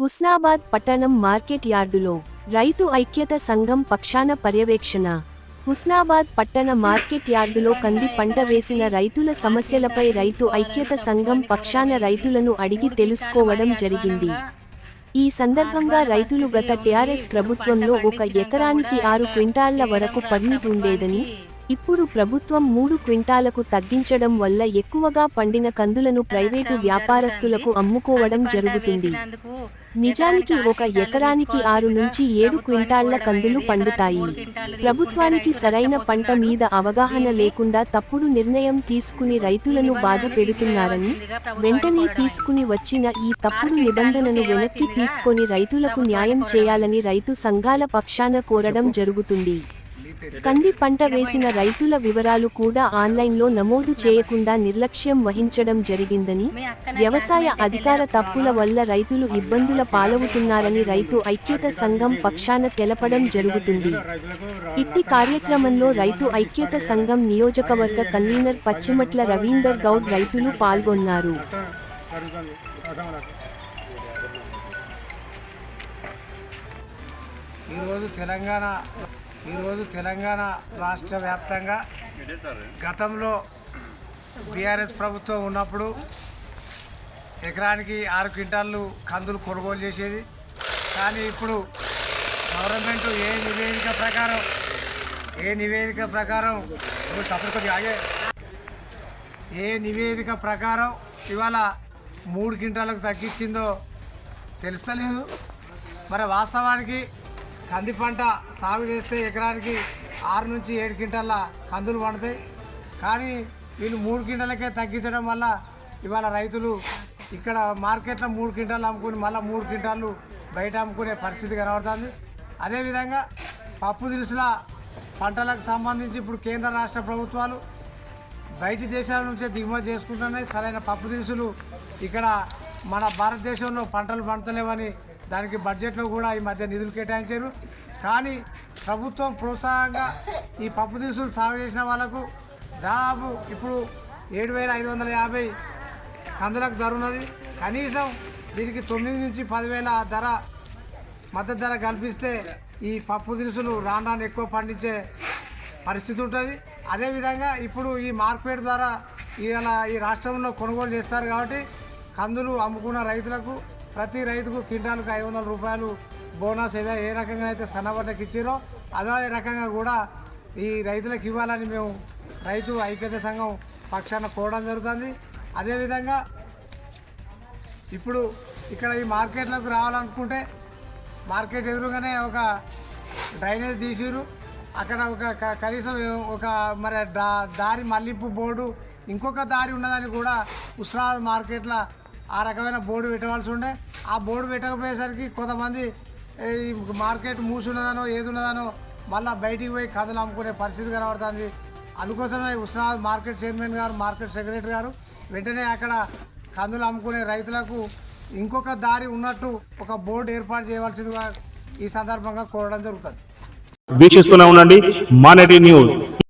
హుస్నాబాద్ పట్టణం మార్కెట్ యార్డులో రైతు ఐక్యత సంఘం పక్షాన పర్యవేక్షణ. హుస్నాబాద్ పట్టణ మార్కెట్ యార్డులో కంది పంట వేసిన రైతుల సమస్యలపై రైతు ఐక్యత సంఘం పక్షాన రైతులను అడిగి తెలుసుకోవడం జరిగింది. ఈ సందర్భంగా రైతులు గత టీఆర్ఎస్ ప్రభుత్వంలో ఒక ఎకరానికి ఆరు క్వింటాళ్ళ వరకు పర్మిట్ ఉండేదని ఇప్పుడు ప్రభుత్వం మూడు క్వింటాలకు తగ్గించడం వల్ల ఎక్కువగా పండిన కందులను ప్రైవేటు వ్యాపారస్తులకు అమ్ముకోవడం జరుగుతుంది. నిజానికి ఒక ఎకరానికి ఆరు నుంచి ఏడు క్వింటాళ్ళ కందులు పండుతాయి. ప్రభుత్వానికి సరైన పంట మీద అవగాహన లేకుండా తప్పుడు నిర్ణయం తీసుకుని రైతులను బాధ పెడుతున్నారని వెంటనే తీసుకుని వచ్చిన ఈ తప్పుడు నిబంధనను వెనక్కి తీసుకొని రైతులకు న్యాయం చేయాలని రైతు సంఘాల పక్షాన కోరడం జరుగుతుంది. కంది పంట వేసిన రైతుల వివరాలు కూడా ఆన్లైన్లో నమోదు చేయకుండా నిర్లక్ష్యం వహించడం జరిగిందని వ్యవసాయ అధికార తప్పుల వల్ల రైతులు ఇబ్బందుల పాలవుతున్నారని రైతు ఐక్యత సంఘం పక్షాన తెలపడం జరుగుతుంది. ఇట్టి కార్యక్రమంలో రైతు ఐక్యత సంఘం నియోజకవర్గ కన్వీనర్ పచ్చిమట్ల రవీందర్ గౌడ్ రైతులు పాల్గొన్నారు. ఈరోజు తెలంగాణ ఈరోజు తెలంగాణ రాష్ట్ర వ్యాప్తంగా గతంలో బీఆర్ఎస్ ప్రభుత్వం ఉన్నప్పుడు ఎకరానికి ఆరు క్వింటాళ్ళు కందులు కొనుగోలు చేసేది. కానీ ఇప్పుడు గవర్నమెంట్ ఏ నివేదిక ప్రకారం ఏ నివేదిక ప్రకారం ఇప్పుడు ఆగే. ఏ నివేదిక ప్రకారం ఇవాళ మూడు క్వింటాలకు తగ్గించిందో తెలుస్తలేదు. మరి వాస్తవానికి కంది పంట సాగు చేస్తే ఎకరానికి ఆరు నుంచి ఏడు క్వింటాల కందులు పండుతాయి. కానీ వీళ్ళు మూడు క్వింటాలకే తగ్గించడం వల్ల ఇవాళ రైతులు ఇక్కడ మార్కెట్లో మూడు క్వింటాలు అమ్ముకుని మళ్ళీ మూడు క్వింటాలు బయట అమ్ముకునే పరిస్థితి కనబడుతుంది. అదేవిధంగా పప్పు దినుసుల పంటలకు సంబంధించి ఇప్పుడు కేంద్ర రాష్ట్ర ప్రభుత్వాలు బయటి దేశాల నుంచే దిగుమతి చేసుకుంటున్నాయి. సరైన పప్పు దినుసులు ఇక్కడ మన భారతదేశంలో పంటలు పండుతలేవని దానికి బడ్జెట్లో కూడా ఈ మధ్య నిధులు కేటాయించారు. కానీ ప్రభుత్వం ప్రోత్సాహంగా ఈ పప్పు దినుసులు సాగు చేసిన వాళ్ళకు దాదాపు ఇప్పుడు ఏడు వేల ఐదు వందల యాభై కందులకు ధర ఉన్నది. కనీసం దీనికి తొమ్మిది నుంచి పదివేల ధర మద్దతు ధర కల్పిస్తే ఈ పప్పు దినుసులు రాను రాను ఎక్కువ పండించే పరిస్థితి ఉంటుంది. అదేవిధంగా ఇప్పుడు ఈ మార్కెట్ ద్వారా ఇవాళ ఈ రాష్ట్రంలో కొనుగోలు చేస్తారు కాబట్టి కందులు అమ్ముకున్న రైతులకు ప్రతి రైతుకు క్వింటాల్కు ఐదు వందల రూపాయలు బోనస్ ఏదో ఏ రకంగా అయితే సన్నబడ్డకి ఇచ్చారో అదే రకంగా కూడా ఈ రైతులకు ఇవ్వాలని మేము రైతు ఐక్యత సంఘం పక్షాన కోవడం జరుగుతుంది. అదేవిధంగా ఇప్పుడు ఇక్కడ ఈ మార్కెట్లోకి రావాలనుకుంటే మార్కెట్ ఎదురుగానే ఒక డ్రైనేజ్ తీసిరు అక్కడ ఒక క- కనీసం ఒక మరి దారి మళ్ళింపు బోర్డు ఇంకొక దారి ఉన్నదని కూడా ఉస్రాద్ మార్కెట్లో ఆ రకమైన బోర్డు పెట్టవలసి ఉండే. ఆ బోర్డు పెట్టకపోయేసరికి కొంతమంది ఈ మార్కెట్ మూసున్నదనో ఏది ఉన్నదనో మళ్ళీ బయటికి పోయి కథలు అమ్ముకునే పరిస్థితి కనబడుతుంది. అందుకోసమే ఉస్నాబాద్ మార్కెట్ చైర్మన్ గారు మార్కెట్ సెక్రటరీ గారు వెంటనే అక్కడ కందులు అమ్ముకునే రైతులకు ఇంకొక దారి ఉన్నట్టు ఒక బోర్డు ఏర్పాటు చేయవలసిందిగా ఈ సందర్భంగా కోరడం జరుగుతుంది. వీక్షిస్తూనే ఉండండి మానటి న్యూస్.